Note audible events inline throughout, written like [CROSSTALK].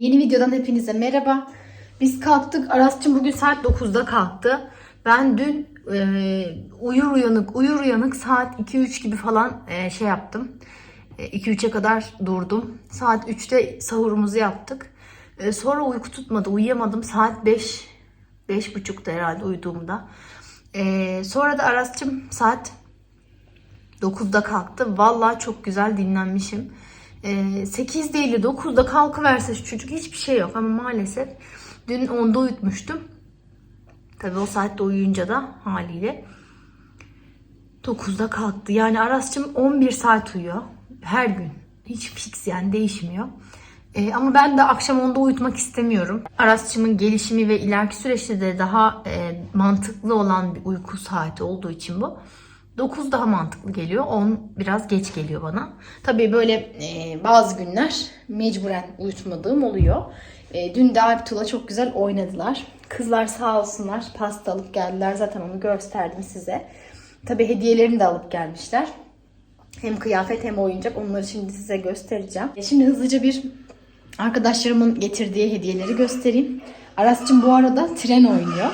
Yeni videodan hepinize merhaba. Biz kalktık. Aras'cığım bugün saat 9'da kalktı. Ben dün e, uyur uyanık uyur uyanık saat 2-3 gibi falan e, şey yaptım. E, 2-3'e kadar durdum. Saat 3'te sahurumuzu yaptık. E, sonra uyku tutmadı. Uyuyamadım. Saat 5 5.30'da herhalde uyuduğumda. E, sonra da Aras'cığım saat 9'da kalktı. Vallahi çok güzel dinlenmişim. Ee, 8 değil de 9'da kalkıverse şu çocuk hiçbir şey yok ama maalesef dün 10'da uyutmuştum. Tabii o saatte uyuyunca da haliyle 9'da kalktı. Yani Aras'cığım 11 saat uyuyor her gün. Hiç fix yani değişmiyor. Ee, ama ben de akşam 10'da uyutmak istemiyorum. Aras'cığımın gelişimi ve ileriki süreçte de daha e, mantıklı olan bir uyku saati olduğu için bu. 9 daha mantıklı geliyor. 10 biraz geç geliyor bana. Tabii böyle e, bazı günler mecburen uyutmadığım oluyor. E, dün de Alptul'a çok güzel oynadılar. Kızlar sağ olsunlar pasta alıp geldiler. Zaten onu gösterdim size. Tabii hediyelerini de alıp gelmişler. Hem kıyafet hem oyuncak. Onları şimdi size göstereceğim. E, Şimdi hızlıca bir arkadaşlarımın getirdiği hediyeleri göstereyim. Aras'cığım bu arada tren oynuyor.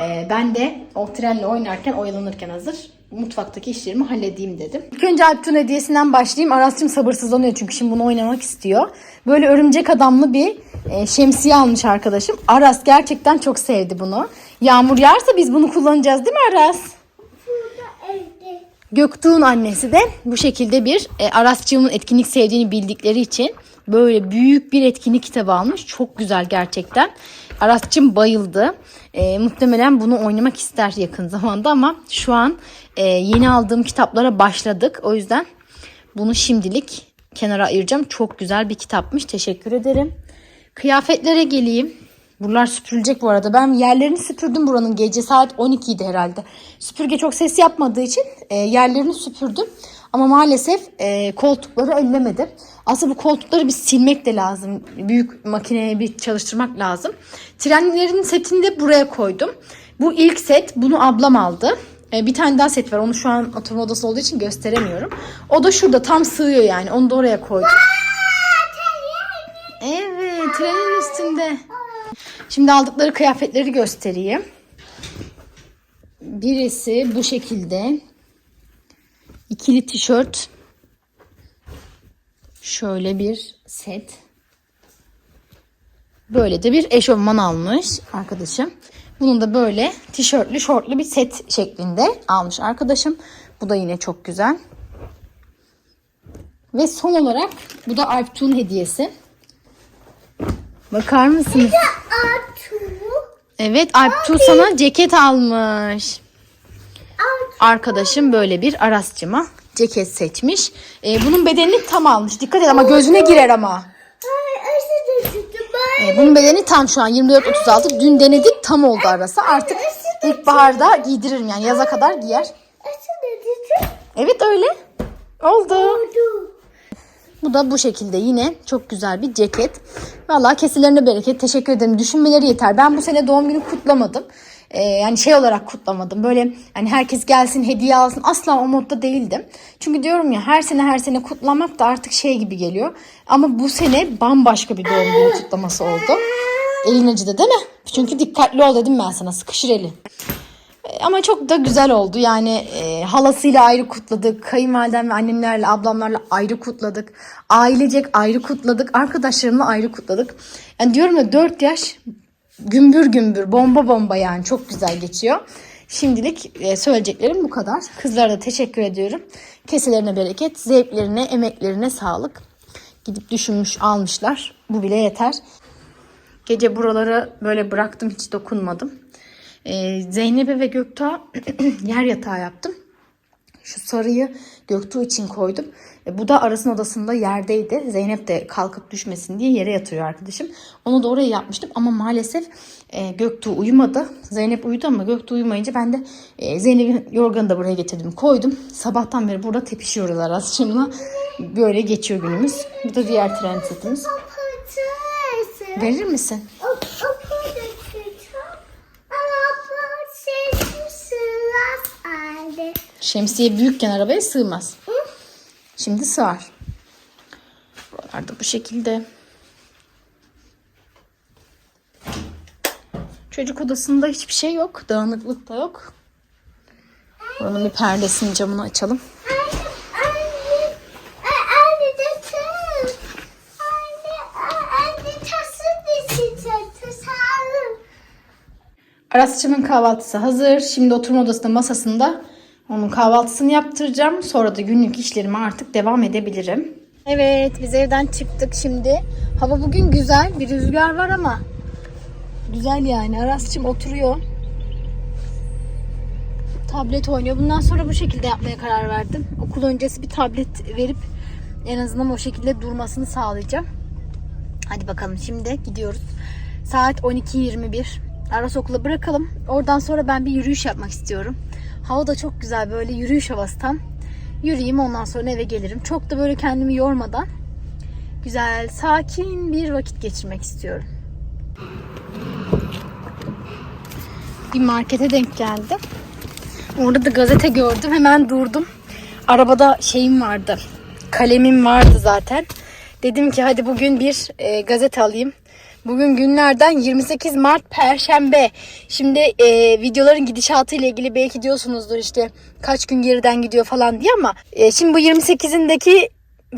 Ee, ben de o trenle oynarken, oyalanırken hazır mutfaktaki işlerimi halledeyim dedim. İlk önce Alptun hediyesinden başlayayım. Aras'cığım sabırsızlanıyor çünkü şimdi bunu oynamak istiyor. Böyle örümcek adamlı bir e, şemsiye almış arkadaşım. Aras gerçekten çok sevdi bunu. Yağmur yağarsa biz bunu kullanacağız değil mi Aras? Göktuğ'un annesi de bu şekilde bir e, Arasçığımın etkinlik sevdiğini bildikleri için böyle büyük bir etkinlik kitabı almış. Çok güzel gerçekten. Arasçım bayıldı. E, muhtemelen bunu oynamak ister yakın zamanda ama şu an e, yeni aldığım kitaplara başladık. O yüzden bunu şimdilik kenara ayıracağım. Çok güzel bir kitapmış. Teşekkür ederim. Kıyafetlere geleyim. Buralar süpürülecek bu arada. Ben yerlerini süpürdüm buranın gece saat 12'ydi herhalde. Süpürge çok ses yapmadığı için e, yerlerini süpürdüm. Ama maalesef e, koltukları ellemedim. Aslında bu koltukları bir silmek de lazım. Büyük makineye bir çalıştırmak lazım. Trenlerin setini de buraya koydum. Bu ilk set. Bunu ablam aldı. E, bir tane daha set var. Onu şu an oturma odası olduğu için gösteremiyorum. O da şurada tam sığıyor yani. Onu da oraya koydum. Evet trenin üstünde. Şimdi aldıkları kıyafetleri göstereyim. Birisi bu şekilde. İkili tişört. Şöyle bir set. Böyle de bir eşofman almış arkadaşım. Bunun da böyle tişörtlü şortlu bir set şeklinde almış arkadaşım. Bu da yine çok güzel. Ve son olarak bu da Alptuğ'un hediyesi. Bakar mısınız? Evet Alptuğ sana ceket almış. Arkadaşım böyle bir Arasçıma ceket seçmiş. Ee, bunun bedenini tam almış. Dikkat et ama gözüne girer ama. Ee, bunun bedeni tam şu an 24-36. Dün denedik tam oldu arası. Artık ilkbaharda giydiririm yani yaza kadar giyer. Evet öyle. Oldu. Bu da bu şekilde yine çok güzel bir ceket. Vallahi keselerine bereket. Teşekkür ederim. Düşünmeleri yeter. Ben bu sene doğum günü kutlamadım. Ee, yani şey olarak kutlamadım. Böyle hani herkes gelsin hediye alsın. Asla o modda değildim. Çünkü diyorum ya her sene her sene kutlamak da artık şey gibi geliyor. Ama bu sene bambaşka bir doğum günü kutlaması oldu. Elin acıdı değil mi? Çünkü dikkatli ol dedim ben sana. Sıkışır elin. Ama çok da güzel oldu. Yani e, halasıyla ayrı kutladık. Kayınvalidem ve annemlerle, ablamlarla ayrı kutladık. Ailecek ayrı kutladık. Arkadaşlarımla ayrı kutladık. Yani diyorum ya 4 yaş gümbür gümbür, bomba bomba yani çok güzel geçiyor. Şimdilik e, söyleyeceklerim bu kadar. Kızlara da teşekkür ediyorum. Keselerine bereket, zevklerine, emeklerine sağlık. Gidip düşünmüş, almışlar. Bu bile yeter. Gece buraları böyle bıraktım, hiç dokunmadım. Ee, Zeynep'e ve Göktuğ'a [CLEARS THROAT] yer yatağı yaptım. Şu sarıyı Göktuğ için koydum. E, bu da arasın odasında yerdeydi. Zeynep de kalkıp düşmesin diye yere yatırıyor arkadaşım. Onu da oraya yapmıştım ama maalesef e, Göktuğ uyumadı. Zeynep uyudu ama Göktuğ uyumayınca ben de e, Zeynep'in yorganı da buraya getirdim koydum. Sabahtan beri burada tepişiyoruz arasında. Böyle geçiyor günümüz. Bu da diğer tren setimiz. Verir misin? Şemsiye büyükken arabaya sığmaz. Şimdi sığar. Buralarda bu şekilde. Çocuk odasında hiçbir şey yok. Dağınıklık da yok. Buranın bir perdesini camını açalım. Arasçı'nın kahvaltısı hazır. Şimdi oturma odasında masasında onun kahvaltısını yaptıracağım. Sonra da günlük işlerime artık devam edebilirim. Evet biz evden çıktık şimdi. Hava bugün güzel. Bir rüzgar var ama güzel yani. Arasçım oturuyor. Tablet oynuyor. Bundan sonra bu şekilde yapmaya karar verdim. Okul öncesi bir tablet verip en azından o şekilde durmasını sağlayacağım. Hadi bakalım şimdi gidiyoruz. Saat 12.21. Aras okula bırakalım. Oradan sonra ben bir yürüyüş yapmak istiyorum. Hava da çok güzel böyle yürüyüş havası tam. Yürüyeyim ondan sonra eve gelirim. Çok da böyle kendimi yormadan güzel, sakin bir vakit geçirmek istiyorum. Bir markete denk geldim. Orada da gazete gördüm. Hemen durdum. Arabada şeyim vardı. Kalemim vardı zaten. Dedim ki hadi bugün bir e, gazete alayım. Bugün günlerden 28 Mart Perşembe. Şimdi e, videoların gidişatı ile ilgili belki diyorsunuzdur işte kaç gün geriden gidiyor falan diye ama e, şimdi bu 28'indeki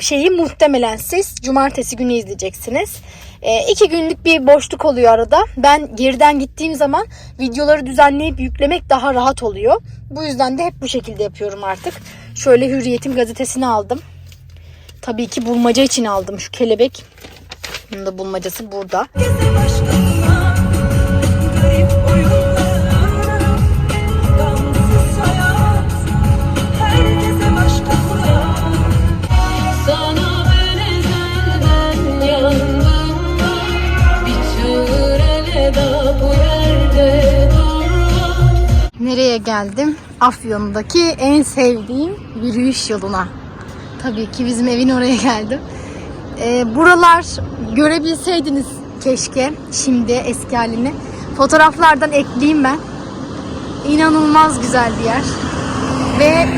şeyi muhtemelen siz cumartesi günü izleyeceksiniz. E, iki günlük bir boşluk oluyor arada. Ben geriden gittiğim zaman videoları düzenleyip yüklemek daha rahat oluyor. Bu yüzden de hep bu şekilde yapıyorum artık. Şöyle Hürriyet'in gazetesini aldım. Tabii ki bulmaca için aldım şu kelebek. Bunun da bulmacası burada. Nereye geldim? Afyon'daki en sevdiğim yürüyüş yoluna. Tabii ki bizim evin oraya geldim. Ee, buralar görebilseydiniz keşke şimdi eski halini. Fotoğraflardan ekleyeyim ben. İnanılmaz güzel bir yer. Ve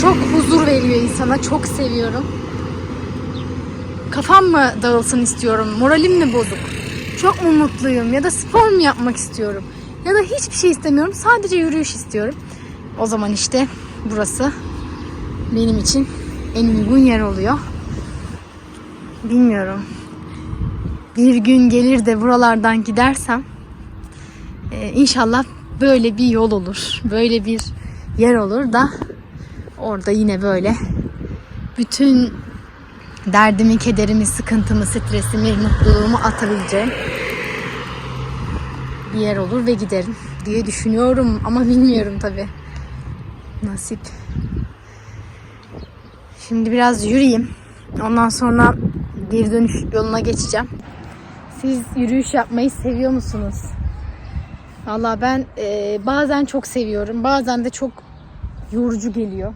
çok huzur veriyor insana. Çok seviyorum. Kafam mı dağılsın istiyorum? Moralim mi bozuk? Çok mu mutluyum? Ya da spor mu yapmak istiyorum? Ya da hiçbir şey istemiyorum. Sadece yürüyüş istiyorum. O zaman işte burası benim için en uygun yer oluyor. Bilmiyorum. Bir gün gelir de buralardan gidersem e, inşallah böyle bir yol olur. Böyle bir yer olur da orada yine böyle bütün derdimi, kederimi, sıkıntımı, stresimi, mutluluğumu atabileceğim bir yer olur ve giderim diye düşünüyorum ama bilmiyorum tabi. Nasip. Şimdi biraz yürüyeyim. Ondan sonra geri dönüş yoluna geçeceğim. Siz yürüyüş yapmayı seviyor musunuz? Valla ben e, bazen çok seviyorum. Bazen de çok yorucu geliyor.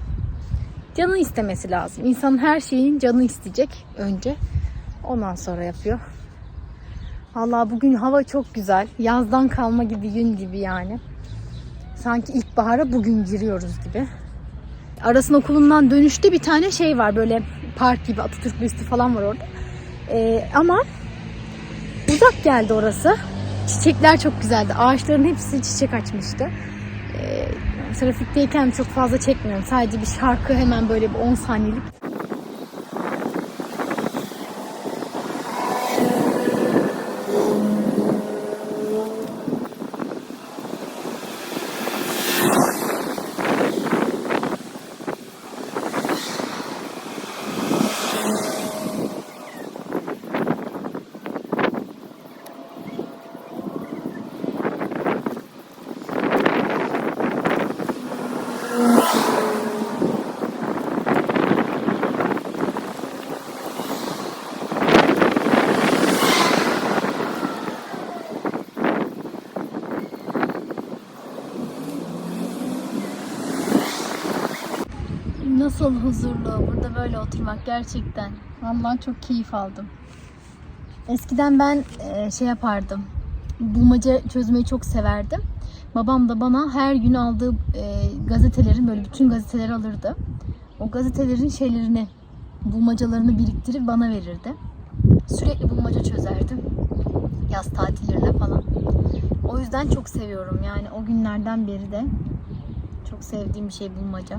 Canı istemesi lazım. İnsanın her şeyin canı isteyecek önce. Ondan sonra yapıyor. Valla bugün hava çok güzel. Yazdan kalma gibi gün gibi yani. Sanki ilkbahara bugün giriyoruz gibi. Aras'ın okulundan dönüşte bir tane şey var böyle park gibi Atatürk büstü falan var orada. Ee, ama uzak geldi orası. Çiçekler çok güzeldi. Ağaçların hepsi çiçek açmıştı. Ee, trafikteyken çok fazla çekmiyorum. Sadece bir şarkı hemen böyle bir 10 saniyelik Nasıl huzurlu burada böyle oturmak gerçekten. Vallahi çok keyif aldım. Eskiden ben e, şey yapardım. Bulmaca çözmeyi çok severdim. Babam da bana her gün aldığı e, gazetelerin böyle bütün gazeteleri alırdı. O gazetelerin şeylerini, bulmacalarını biriktirip bana verirdi. Sürekli bulmaca çözerdim. Yaz tatillerine falan. O yüzden çok seviyorum. Yani o günlerden beri de çok sevdiğim bir şey bulmaca.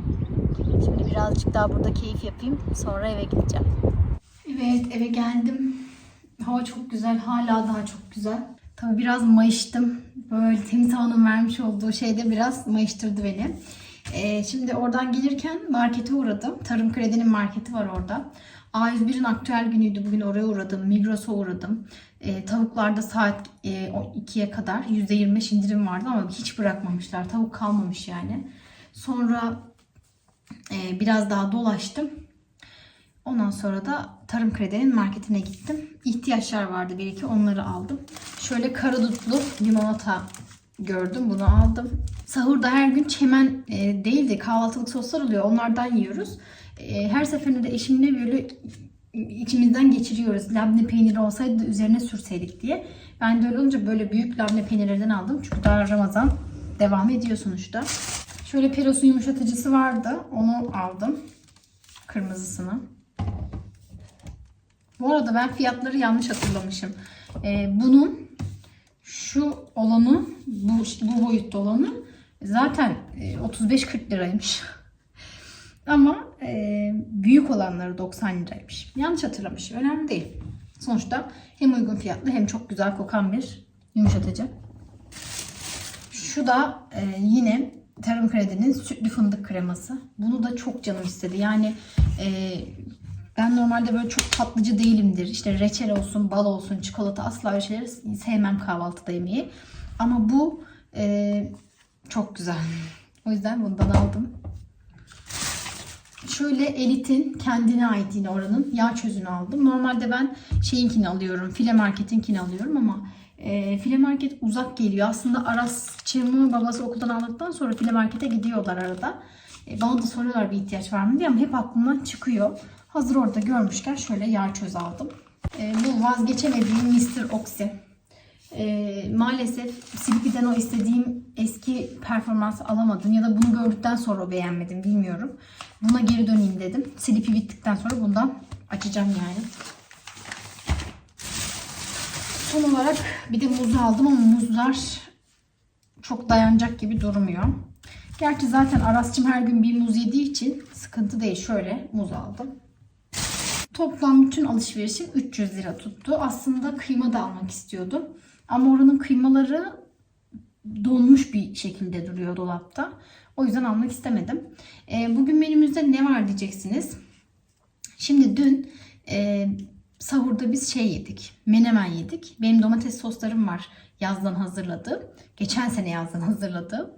Şimdi birazcık daha burada keyif yapayım. Sonra eve gideceğim. Evet eve geldim. Hava çok güzel. Hala daha çok güzel. Tabii biraz mayıştım. Böyle temiz havanın vermiş olduğu şeyde biraz mayıştırdı beni. Ee, şimdi oradan gelirken markete uğradım. Tarım Kredi'nin marketi var orada. A101'in aktüel günüydü. Bugün oraya uğradım. Migros'a uğradım. Ee, tavuklarda saat e, o 2'ye kadar %25 indirim vardı ama hiç bırakmamışlar. Tavuk kalmamış yani. Sonra e, biraz daha dolaştım. Ondan sonra da Tarım Kredi'nin marketine gittim. İhtiyaçlar vardı bir iki onları aldım. Şöyle karadutlu limonata gördüm bunu aldım. Sahurda her gün çemen e, değil de kahvaltılık soslar oluyor onlardan yiyoruz. E, her seferinde de eşimle böyle içimizden geçiriyoruz. Labne peyniri olsaydı da üzerine sürseydik diye. Ben de öyle olunca böyle büyük labne peynirlerden aldım. Çünkü daha Ramazan devam ediyor sonuçta. Şöyle Peros'un yumuşatıcısı vardı. Onu aldım. Kırmızısını. Bu arada ben fiyatları yanlış hatırlamışım. Ee, bunun şu olanı, bu, bu boyutta olanı zaten e, 35-40 liraymış. Ama e, büyük olanları 90 liraymış. Yanlış hatırlamışım. Önemli değil. Sonuçta hem uygun fiyatlı hem çok güzel kokan bir yumuşatıcı. Şu da e, yine Tarım Kredi'nin sütlü fındık kreması. Bunu da çok canım istedi. Yani e, ben normalde böyle çok tatlıcı değilimdir. İşte reçel olsun, bal olsun, çikolata asla öyle şeyleri sevmem kahvaltıda yemeği. Ama bu e, çok güzel. [LAUGHS] O yüzden bundan aldım. Şöyle Elite'in kendine ait yine oranın yağ çözünü aldım. Normalde ben şeyinkini alıyorum. File Market'inkini alıyorum ama e, File Market uzak geliyor. Aslında Arasçığımı babası okuldan aldıktan sonra File Market'e gidiyorlar arada. E, bana da soruyorlar bir ihtiyaç var mı diye ama hep aklımdan çıkıyor. Hazır orada görmüşken şöyle yağ çöz aldım. E, bu vazgeçemediğim Mr. Oxy. E, maalesef Sleepy'den o istediğim eski performansı alamadım ya da bunu gördükten sonra beğenmedim bilmiyorum. Buna geri döneyim dedim. Sleepy bittikten sonra bundan açacağım yani. Son olarak bir de muz aldım ama muzlar çok dayanacak gibi durmuyor. Gerçi zaten Aras'cığım her gün bir muz yediği için sıkıntı değil. Şöyle muz aldım. Toplam bütün alışverişim 300 lira tuttu. Aslında kıyma da almak istiyordum. Ama oranın kıymaları donmuş bir şekilde duruyor dolapta. O yüzden almak istemedim. E, bugün menümüzde ne var diyeceksiniz. Şimdi dün e, sahurda biz şey yedik. Menemen yedik. Benim domates soslarım var yazdan hazırladığım. Geçen sene yazdan [LAUGHS] hazırladığım.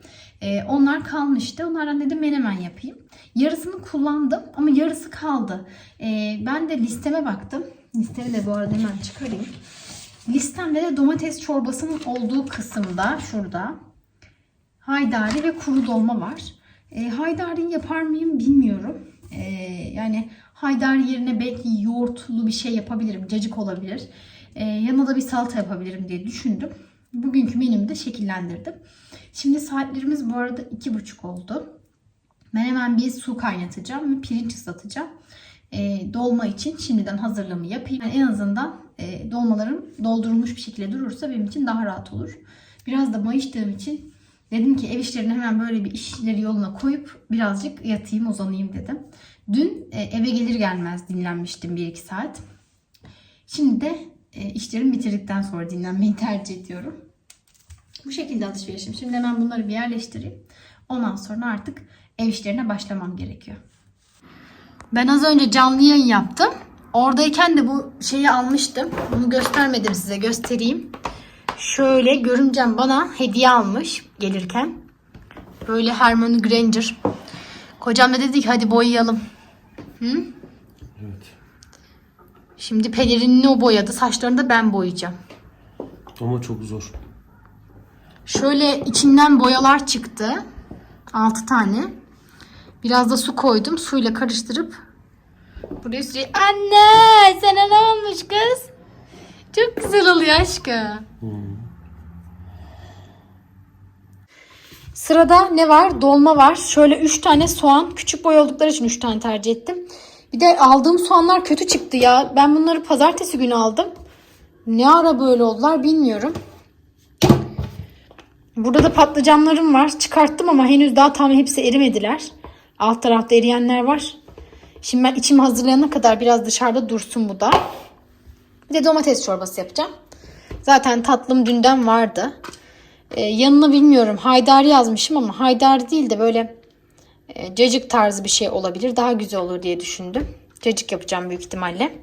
E, onlar kalmıştı. Onlardan dedim menemen yapayım. Yarısını kullandım ama yarısı kaldı. E, ben de listeme baktım. Listemi de bu arada hemen çıkarayım. Listemde de domates çorbasının olduğu kısımda şurada haydari ve kuru dolma var. E, haydari yapar mıyım bilmiyorum. E, yani haydari yerine belki yoğurtlu bir şey yapabilirim. Cacık olabilir. E, yanına da bir salata yapabilirim diye düşündüm. Bugünkü menümü de şekillendirdim. Şimdi saatlerimiz bu arada iki buçuk oldu. Ben hemen bir su kaynatacağım ve pirinç ıslatacağım. E, dolma için şimdiden hazırlığımı yapayım. Yani en azından e, dolmalarım doldurulmuş bir şekilde durursa benim için daha rahat olur. Biraz da mayıştığım için dedim ki ev işlerini hemen böyle bir işleri yoluna koyup birazcık yatayım uzanayım dedim. Dün e, eve gelir gelmez dinlenmiştim 1-2 saat. Şimdi de e, işlerimi bitirdikten sonra dinlenmeyi tercih ediyorum. Bu şekilde alışverişim. Şimdi hemen bunları bir yerleştireyim. Ondan sonra artık ev işlerine başlamam gerekiyor. Ben az önce canlı yayın yaptım. Oradayken de bu şeyi almıştım. Bunu göstermedim size. Göstereyim. Şöyle görümcem bana hediye almış gelirken. Böyle Hermione Granger. Kocam da dedi ki hadi boyayalım. Hı? Evet. Şimdi pelerinini o boyadı. Saçlarını da ben boyayacağım. Ama çok zor. Şöyle içinden boyalar çıktı. 6 tane. Biraz da su koydum. Suyla karıştırıp buraya sürüyor. Anne sana ne olmuş kız? Çok güzel oluyor aşkım. Sırada ne var? Dolma var. Şöyle 3 tane soğan. Küçük boy oldukları için 3 tane tercih ettim. Bir de aldığım soğanlar kötü çıktı ya. Ben bunları pazartesi günü aldım. Ne ara böyle oldular bilmiyorum. Burada da patlıcanlarım var. Çıkarttım ama henüz daha tam hepsi erimediler. Alt tarafta eriyenler var. Şimdi ben içimi hazırlayana kadar biraz dışarıda dursun bu da. Bir de domates çorbası yapacağım. Zaten tatlım dünden vardı. Ee, yanına bilmiyorum haydari yazmışım ama haydari değil de böyle e, cacık tarzı bir şey olabilir. Daha güzel olur diye düşündüm. Cacık yapacağım büyük ihtimalle.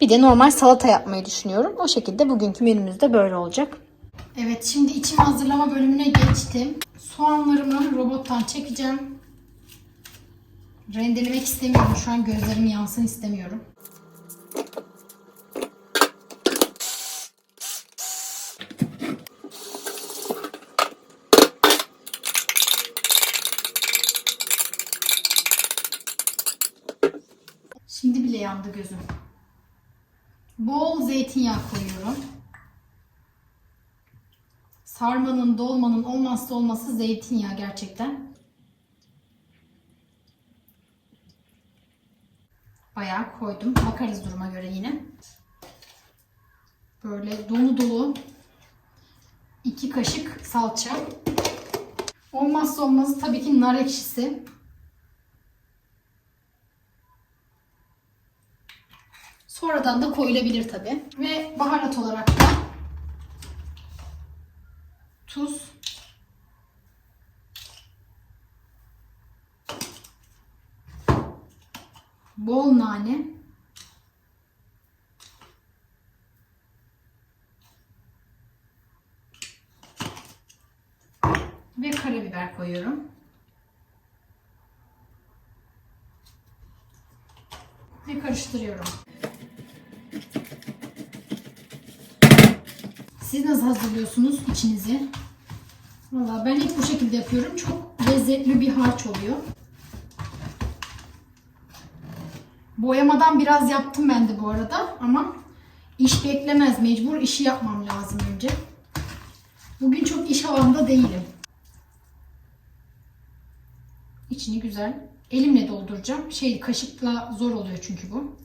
Bir de normal salata yapmayı düşünüyorum. O şekilde bugünkü menümüz de böyle olacak. Evet şimdi içim hazırlama bölümüne geçtim. Soğanlarımı robottan çekeceğim. Rendelemek istemiyorum. Şu an gözlerim yansın istemiyorum. Şimdi bile yandı gözüm. Bol zeytinyağı koyuyorum. Sarmanın, dolmanın olmazsa olması zeytinyağı gerçekten. Bayağı koydum. Bakarız duruma göre yine. Böyle dolu dolu iki kaşık salça. Olmazsa olmazı tabii ki nar ekşisi. Sonradan da koyulabilir tabii. Ve baharat olarak da tuz, bol nane, ve karabiber koyuyorum. Ve karıştırıyorum. Siz nasıl hazırlıyorsunuz içinizi? Valla ben hep bu şekilde yapıyorum. Çok lezzetli bir harç oluyor. Boyamadan biraz yaptım ben de bu arada ama iş beklemez. Mecbur işi yapmam lazım önce. Bugün çok iş havamda değilim. İçini güzel elimle dolduracağım. Şey kaşıkla zor oluyor çünkü bu.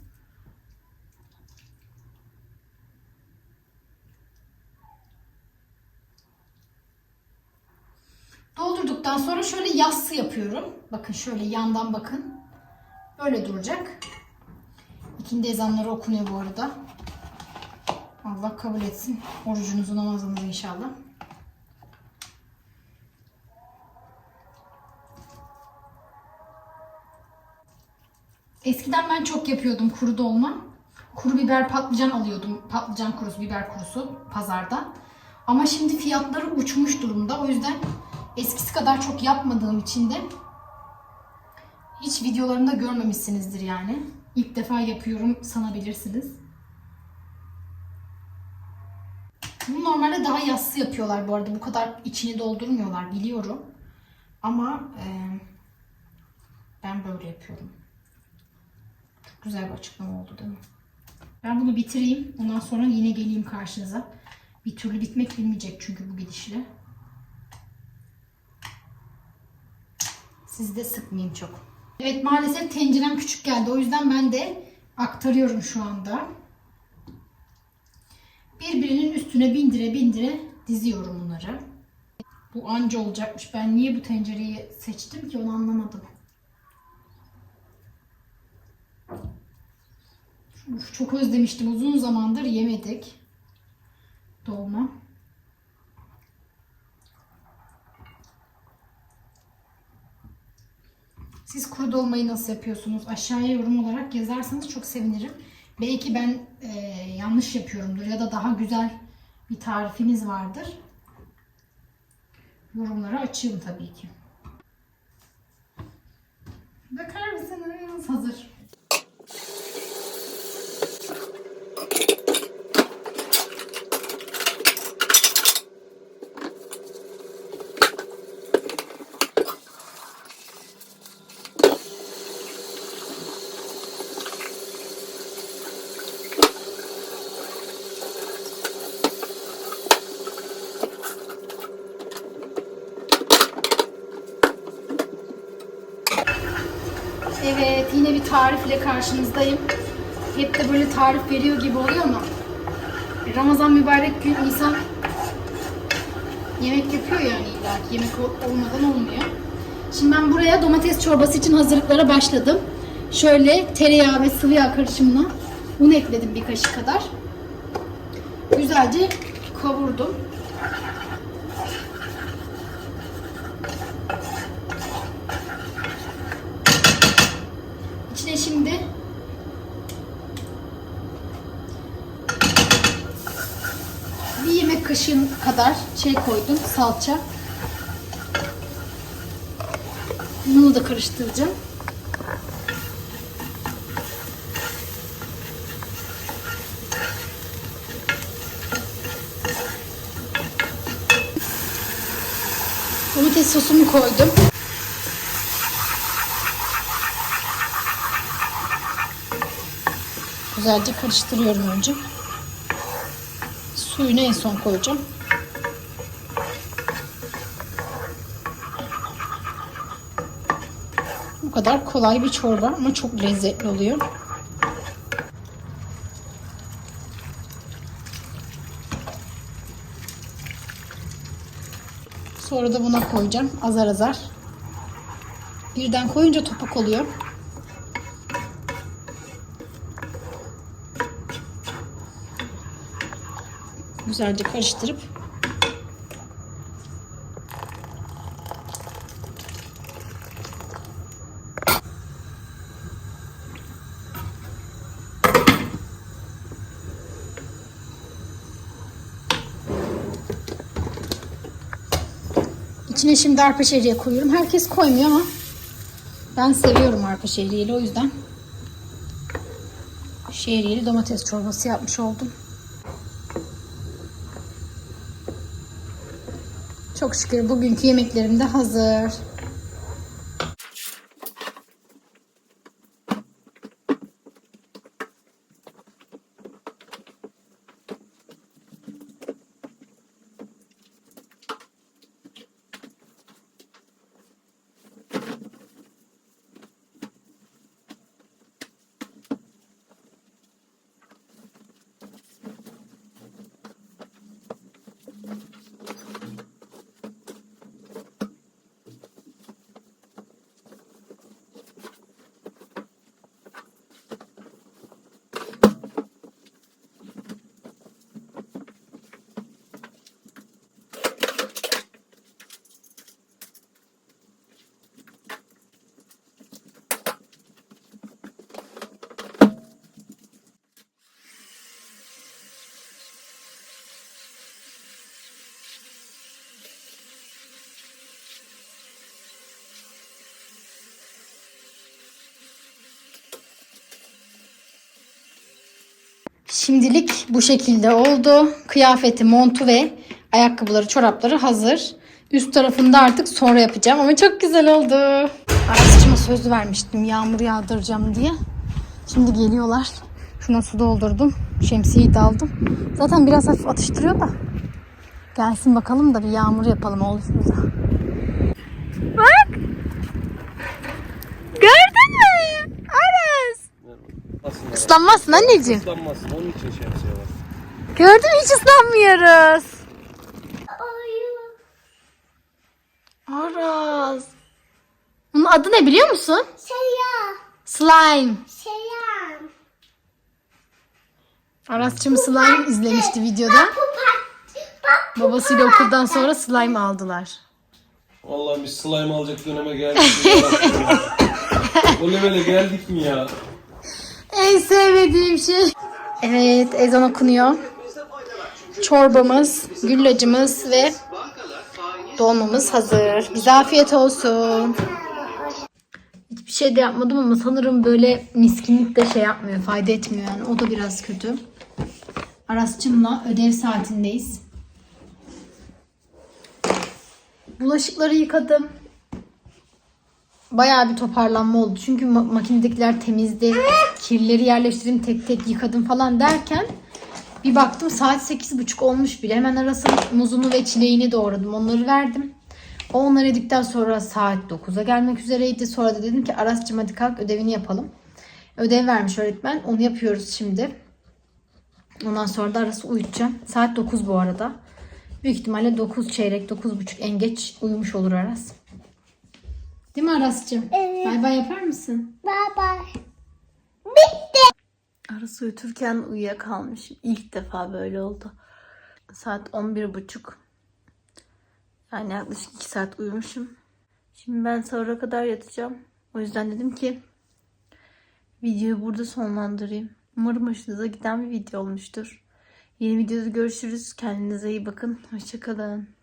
Doldurduktan sonra şöyle yassı yapıyorum. Bakın şöyle yandan bakın. Böyle duracak. İkindi ezanları okunuyor bu arada. Allah kabul etsin. Orucunuzu namazınızı inşallah. Eskiden ben çok yapıyordum kuru dolma. Kuru biber patlıcan alıyordum. Patlıcan kurusu, biber kurusu pazarda. Ama şimdi fiyatları uçmuş durumda. O yüzden eskisi kadar çok yapmadığım için de hiç videolarımda görmemişsinizdir yani. İlk defa yapıyorum sanabilirsiniz. Bunu normalde daha yassı yapıyorlar bu arada. Bu kadar içini doldurmuyorlar biliyorum. Ama e, ben böyle yapıyorum. Çok güzel bir açıklama oldu değil mi? Ben bunu bitireyim. Ondan sonra yine geleyim karşınıza. Bir türlü bitmek bilmeyecek çünkü bu gidişle. Sizi de sıkmayayım çok. Evet maalesef tencerem küçük geldi. O yüzden ben de aktarıyorum şu anda. Birbirinin üstüne bindire bindire diziyorum bunları. Bu anca olacakmış. Ben niye bu tencereyi seçtim ki onu anlamadım. Uf, çok özlemiştim. Uzun zamandır yemedik. Dolma. Siz kuru dolmayı nasıl yapıyorsunuz? Aşağıya yorum olarak yazarsanız çok sevinirim. Belki ben e, yanlış yapıyorumdur ya da daha güzel bir tarifiniz vardır. Yorumlara açığım tabii ki. Bakar mısınız? Hazır. Evet, bir tarifle karşınızdayım. Hep de böyle tarif veriyor gibi oluyor ama Ramazan mübarek gün insan Yemek yapıyor yani illa ki. Yemek ol- olmadan olmuyor. Şimdi ben buraya domates çorbası için hazırlıklara başladım. Şöyle tereyağı ve sıvı yağ karışımına un ekledim bir kaşık kadar. Güzelce kavurdum. İçine şimdi bir yemek kaşığı kadar şey koydum salça. Bunu da karıştıracağım. Domates sosumu koydum. Güzelce karıştırıyorum önce. Suyunu en son koyacağım. Bu kadar kolay bir çorba ama çok lezzetli oluyor. Sonra da buna koyacağım azar azar. Birden koyunca topak oluyor. Güzelce karıştırıp İçine şimdi arpa şehriye koyuyorum. Herkes koymuyor ama ben seviyorum arpa şehriyeli o yüzden şehriyeli domates çorbası yapmış oldum. Çok şükür bugünkü yemeklerim de hazır. Şimdilik bu şekilde oldu. Kıyafeti, montu ve ayakkabıları, çorapları hazır. Üst tarafında artık sonra yapacağım ama çok güzel oldu. Arasıcıma söz vermiştim yağmur yağdıracağım diye. Şimdi geliyorlar. Şuna su doldurdum. Şemsiyeyi de aldım. Zaten biraz hafif atıştırıyor da. Gelsin bakalım da bir yağmur yapalım oğlumuza. Bak! Gördün mü? Aras! Aslında Islanmazsın anneciğim. ıslanmazsın. Onun için şemsiye var. Gördün mü hiç ıslanmıyoruz. Aras. Bunun adı ne biliyor musun? Selam. Slime. Selam. Arasçım slime izlemişti videoda. Babasıyla okuldan sonra slime aldılar. Vallahi biz slime alacak döneme geldik. o [LAUGHS] levele geldik mi ya? En sevmediğim şey. Evet ezan okunuyor. Çorbamız, güllacımız ve dolmamız hazır. Bize afiyet olsun. Hiçbir şey de yapmadım ama sanırım böyle miskinlik de şey yapmıyor, fayda etmiyor yani. O da biraz kötü. Arasçımla ödev saatindeyiz. Bulaşıkları yıkadım. Bayağı bir toparlanma oldu. Çünkü ma- makinedekiler temizdi. Kirleri yerleştirdim tek tek yıkadım falan derken bir baktım saat 8.30 olmuş bile. Hemen arasın muzunu ve çileğini doğradım. Onları verdim. O onları yedikten sonra saat 9'a gelmek üzereydi. Sonra da dedim ki Aras'cığım hadi kalk ödevini yapalım. Ödev vermiş öğretmen. Onu yapıyoruz şimdi. Ondan sonra da Aras'ı uyutacağım. Saat 9 bu arada. Büyük ihtimalle 9 çeyrek, 9.30 en geç uyumuş olur Aras. Değil mi Aras'cığım? Evet. Bay bay yapar mısın? Baba. Aras uyuturken uyuyakalmışım. İlk defa böyle oldu. Saat 11.30. Yani yaklaşık 2 saat uyumuşum. Şimdi ben sahura kadar yatacağım. O yüzden dedim ki videoyu burada sonlandırayım. Umarım hoşunuza giden bir video olmuştur. Yeni videoda görüşürüz. Kendinize iyi bakın. Hoşçakalın.